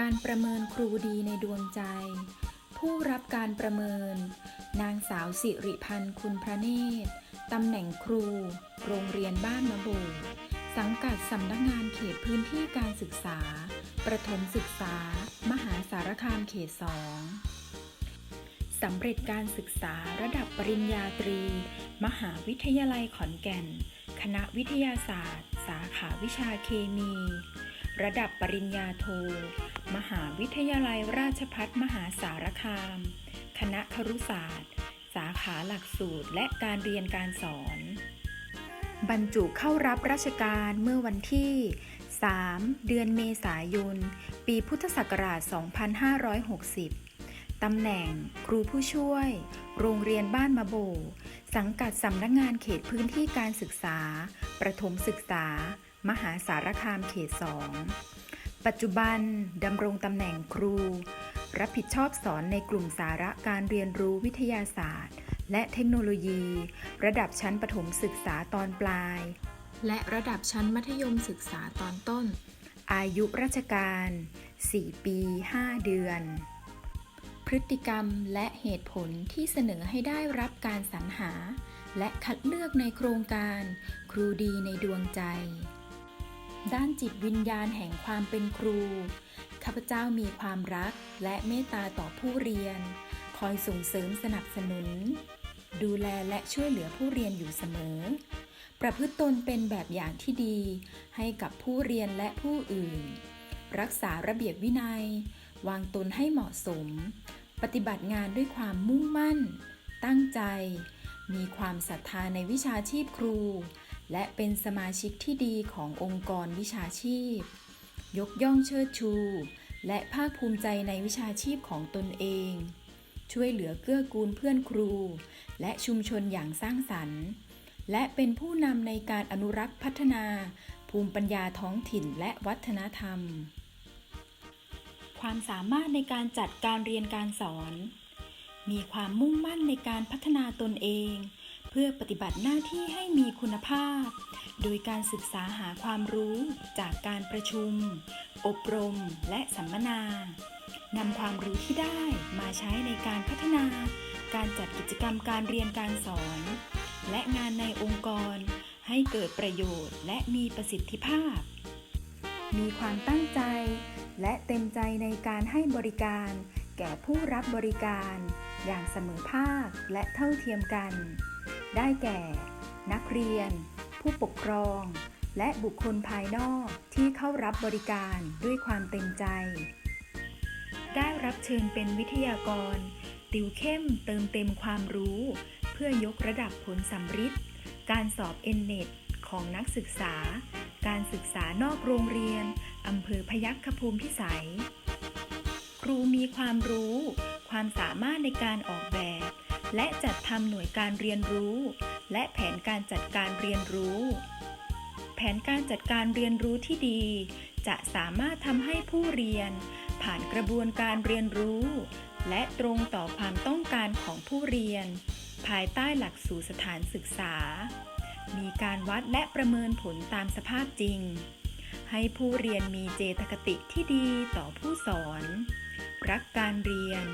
การประเมินครูดีในดวงใจ ผู้รับการประเมิน นางสาวสิริพันธ์คุณพระเนตรตำแหน่งครู โรงเรียนบ้านมะบูสังกัดสำนักงานเขตพื้นที่การศึกษา ประถมศึกษา มหาสารคามเขตสองสำเร็จการศึกษาระดับปริญญาตรี มหาวิทยาลัยขอนแก่น คณะวิทยาศาสตร์ สาขาวิชาเคมี ระดับปริญญาโท มหาวิทยาลัยราชพัฒมหาสารคาม คณะครุศาสตร์ สาขาหลักสูตรและการเรียนการสอน บรรจุเข้ารับราชการเมื่อวันที่ 3 เดือนเมษายน ปีพุทธศักราช 2560 ตำแหน่งครูผู้ช่วย โรงเรียนบ้านมะโบ สังกัดสำนักงานเขตพื้นที่การศึกษา ประถมศึกษา มหาสารคามเขต 2 ปัจจุบันดำรงตำแหน่งครู รับผิดชอบสอนในกลุ่มสาระการเรียนรู้วิทยาศาสตร์ และเทคโนโลยี ระดับชั้นประถมศึกษาตอนปลาย และระดับชั้นมัธยมศึกษาตอนต้น อายุราชการ 4 ปี 5 เดือน พฤติกรรมและเหตุผลที่เสนอให้ได้รับการสรรหา และคัดเลือกในโครงการ ครูดีในดวงใจ ด้านจิตวิญญาณแห่งความเป็นครู ข้าพเจ้ามีความรักและเมตตาต่อผู้เรียน คอยส่งเสริมสนับสนุน ดูแลและช่วยเหลือผู้เรียนอยู่เสมอ ประพฤติตนเป็นแบบอย่างที่ดี ให้กับผู้เรียนและผู้อื่น รักษาระเบียบวินัย วางตนให้เหมาะสม ปฏิบัติงานด้วยความมุ่งมั่น ตั้งใจ มีความศรัทธาในวิชาชีพครู และเป็นสมาชิกที่ดีขององค์กรวิชาชีพ ยกย่องเชิดชู และภาคภูมิใจในวิชาชีพของตนเอง ช่วยเหลือเกื้อกูลเพื่อนครู และชุมชนอย่างสร้างสรรค์ และเป็นผู้นำในการอนุรักษ์พัฒนา ภูมิปัญญาท้องถิ่นและวัฒนธรรม ความสามารถในการจัดการเรียนการสอน มีความมุ่งมั่นในการพัฒนาตนเอง เพื่อปฏิบัติหน้าที่ให้มีคุณภาพ โดยการศึกษาหาความรู้จากการประชุม อบรม และสัมมนานำความรู้ที่ได้มาใช้ในการพัฒนา การจัดกิจกรรมการเรียนการสอน และงานในองค์กร ให้เกิดประโยชน์และมีประสิทธิภาพ มีความตั้งใจ และเต็มใจในการให้บริการ แก่ผู้รับบริการ อย่างเสมอภาคและเท่าเทียมกัน ได้แก่ นักเรียน ผู้ปกครอง และบุคคลภายนอกที่เข้ารับบริการด้วยความเต็มใจ ได้รับเชิญเป็นวิทยากร ติวเข้มเติมเต็มความรู้ เพื่อยกระดับผลสัมฤทธิ์การสอบเอ็นเน็ตของนักศึกษา การศึกษานอกโรงเรียน อำเภอพยัคฆภูมิพิสัย ครูมีความรู้ ความสามารถในการออกแบบ และจัดทำหน่วยการเรียนรู้ และแผนการจัดการเรียนรู้ แผนการจัดการเรียนรู้ที่ดี จะสามารถทำให้ผู้เรียน ผ่านกระบวนการเรียนรู้ และตรงต่อความต้องการของผู้เรียน ภายใต้หลักสูตรสถานศึกษา มีการวัดและประเมินผลตามสภาพจริง ให้ผู้เรียนมีเจตคติที่ดีต่อผู้สอน รักการเรียน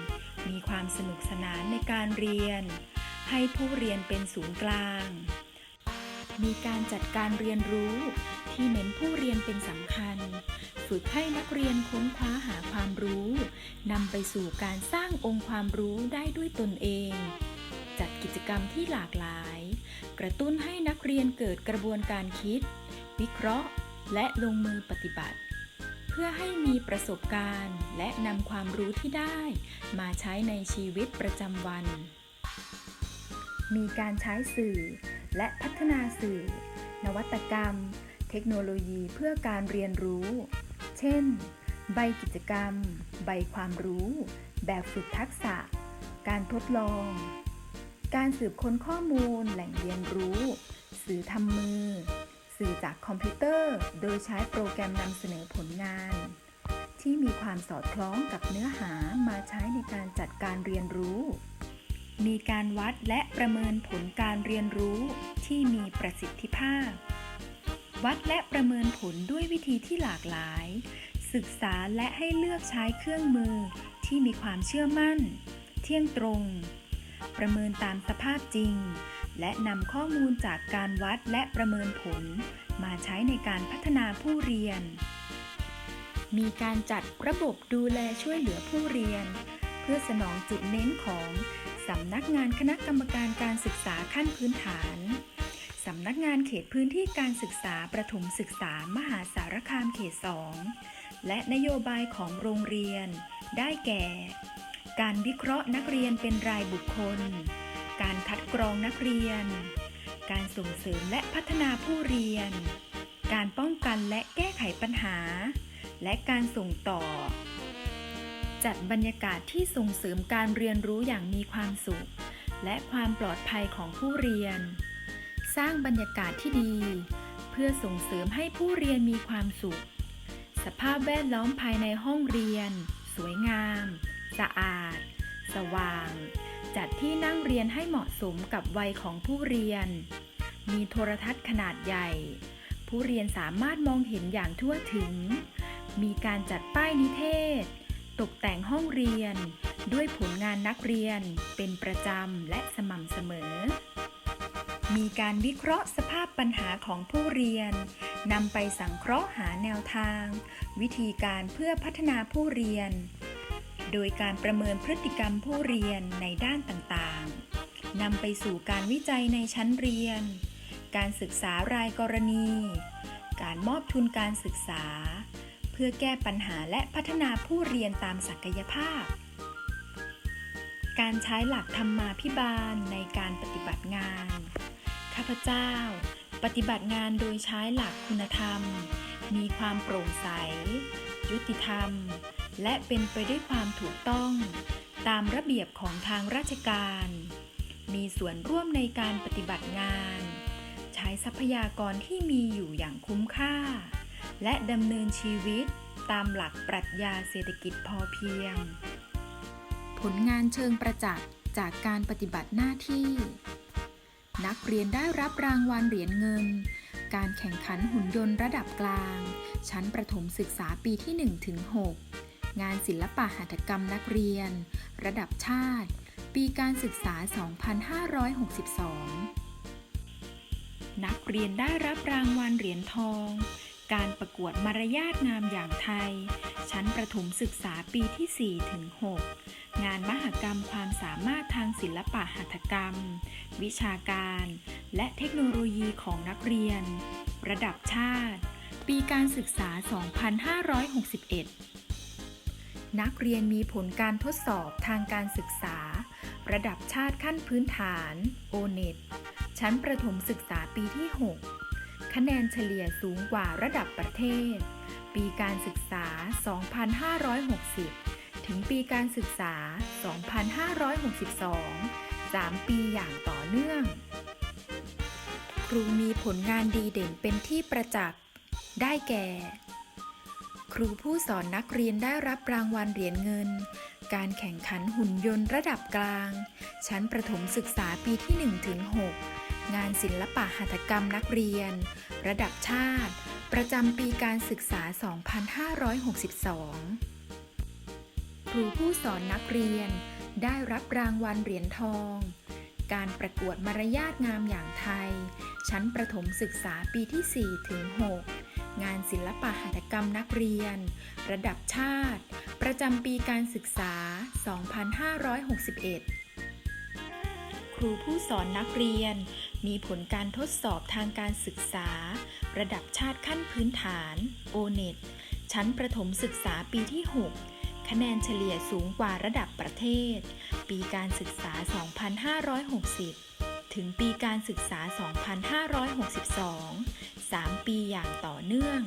มีความสนุกสนานในการเรียน ให้ผู้เรียนเป็นศูนย์กลาง มีการจัดการเรียนรู้ที่เน้นผู้เรียนเป็นสำคัญ ฝึกให้นักเรียนค้นคว้าหาความรู้นำไปสู่การสร้างองค์ความรู้ได้ด้วยตนเอง จัดกิจกรรมที่หลากหลาย กระตุ้นให้นักเรียนเกิดกระบวนการคิด วิเคราะห์ และลงมือปฏิบัติ พื่อให้มีประสบการณ์ และนำความรู้ที่ได้ มาใช้ในชีวิตประจำวัน มีการใช้สื่อ และพัฒนาสื่อ นวัตกรรม เทคโนโลยีเพื่อการเรียนรู้ เช่น ใบกิจกรรม ใบความรู้ แบบฝึกทักษะ การทดลอง การสืบค้นข้อมูลแหล่งเรียนรู้ สื่อทำมือ สื่อจากคอมพิวเตอร์ โดยใช้โปรแกรมนำเสนอผลงาน ที่มีความสอดคล้องกับเนื้อหามาใช้ในการจัดการเรียนรู้ มีการวัดและประเมินผลการเรียนรู้ที่มีประสิทธิภาพ วัดและประเมินผลด้วยวิธีที่หลากหลายสศึกษาและให้เลือกใช้เครื่องมือที่มีความเชื่อมั่น เที่ยงตรง ประเมินตามสภาพจริง และนำข้อมูลจากการวัดและประเมินผล มาใช้ในการพัฒนาผู้เรียน มีการจัดระบบดูแลช่วยเหลือผู้เรียน เพื่อสนองจุดเน้นของสำนักงานคณะกรรมการการศึกษาขั้นพื้นฐาน สำนักงานเขตพื้นที่การศึกษาประถมศึกษามหาสารคามเขต 2 และนโยบายของโรงเรียน ได้แก่ การวิเคราะห์นักเรียนเป็นรายบุคคล การคัดกรองนักเรียน การส่งเสริมและพัฒนาผู้เรียน การป้องกันและแก้ไขปัญหา และการส่งต่อ จัดบรรยากาศที่ส่งเสริมการเรียนรู้อย่างมีความสุข และความปลอดภัยของผู้เรียน สร้างบรรยากาศที่ดี เพื่อส่งเสริมให้ผู้เรียนมีความสุข สภาพแวดล้อมภายในห้องเรียน สวยงาม สะอาด สว่าง จัดที่นั่งเรียนให้เหมาะสมกับวัยของผู้เรียน มีโทรทัศน์ขนาดใหญ่ ผู้เรียนสามารถมองเห็นอย่างทั่วถึง มีการจัดป้ายนิเทศ ตกแต่งห้องเรียน ด้วยผลงานนักเรียน เป็นประจำและสม่ำเสมอ มีการวิเคราะห์สภาพปัญหาของผู้เรียนนำไปสังเคราะห์หาแนวทาง วิธีการเพื่อพัฒนาผู้เรียน โดยการประเมินพฤติกรรมผู้เรียนในด้านต่างๆ นำไปสู่การวิจัยในชั้นเรียน การศึกษารายกรณี การมอบทุนการศึกษา เพื่อแก้ปัญหาและพัฒนาผู้เรียนตามศักยภาพ การใช้หลักธรรมาภิบาลในการปฏิบัติงาน ข้าพเจ้า ปฏิบัติงานโดยใช้หลักคุณธรรม มีความโปร่งใส ยุติธรรม และเป็นไปด้วยความถูกต้องตามระเบียบของทางราชการ มีส่วนร่วมในการปฏิบัติงาน ใช้ทรัพยากรที่มีอยู่อย่างคุ้มค่า และดำเนินชีวิตตามหลักปรัชญาเศรษฐกิจพอเพียง ผลงานเชิงประจักษ์จากการปฏิบัติหน้าที่ นักเรียนได้รับรางวัลเหรียญเงิน การแข่งขันหุ่นยนต์ระดับกลาง ชั้นประถมศึกษาปีที่1ถึ งานศิลปะหัตถกรรมนักเรียน ระดับชาติ ปีการศึกษา 2562 นักเรียนได้รับรางวัลเหรียญทอง การประกวดมารยาทงามอย่างไทย ชั้นประถมศึกษาปีที่ 4 ถึง 6 งานมหกรรมความสามารถทางศิลปะหัตถกรรม วิชาการ และเทคโนโลยีของนักเรียน ระดับชาติ ปีการศึกษา 2561 นักเรียนมีผลการทดสอบทางการศึกษา ระดับชาติขั้นพื้นฐาน o n e t ชั้นประถมศึกษาปีที่ 6 คะแนนเฉลี่ยสูงกว่าระดับประเทศ ปีการศึกษา 2560 ถึงปีการศึกษา 2562 3 ปีอย่างต่อเนื่อง ครูมีผลงานดีเด่นเป็นที่ประจักษ์ ได้แก่ รูผู้สอนนักเรียนได้รับรางวัลเหรียญเงิน การแข่งขันหุ่นยนต์ระดับกลาง ชั้นประถมศึกษาปีที่1ถึง6งานศิลปะหัตถกรรมนักเรียน ระดับชาติ ประจำปีการศึกษา 2562 ครูผู้สอนนักเรียน ได้รับรางวัลเหรียญทอง การประกวดมารยาทงามอย่างไทย ชั้นประถมศึกษาปีที่4ถึง6 งานศิลปะหัตถกรรมนักเรียน ระดับชาติ ประจำปีการศึกษา 2561 ครูผู้สอนนักเรียน มีผลการทดสอบทางการศึกษา ระดับชาติขั้นพื้นฐาน o n e t ชั้นประถมศึกษาปีที่ 6 คะแนนเฉลี่ยสูงกว่าระดับประเทศ ปีการศึกษา 2560 ถึงปีการศึกษา 2562 3 ปีอย่างต่อเนื่อง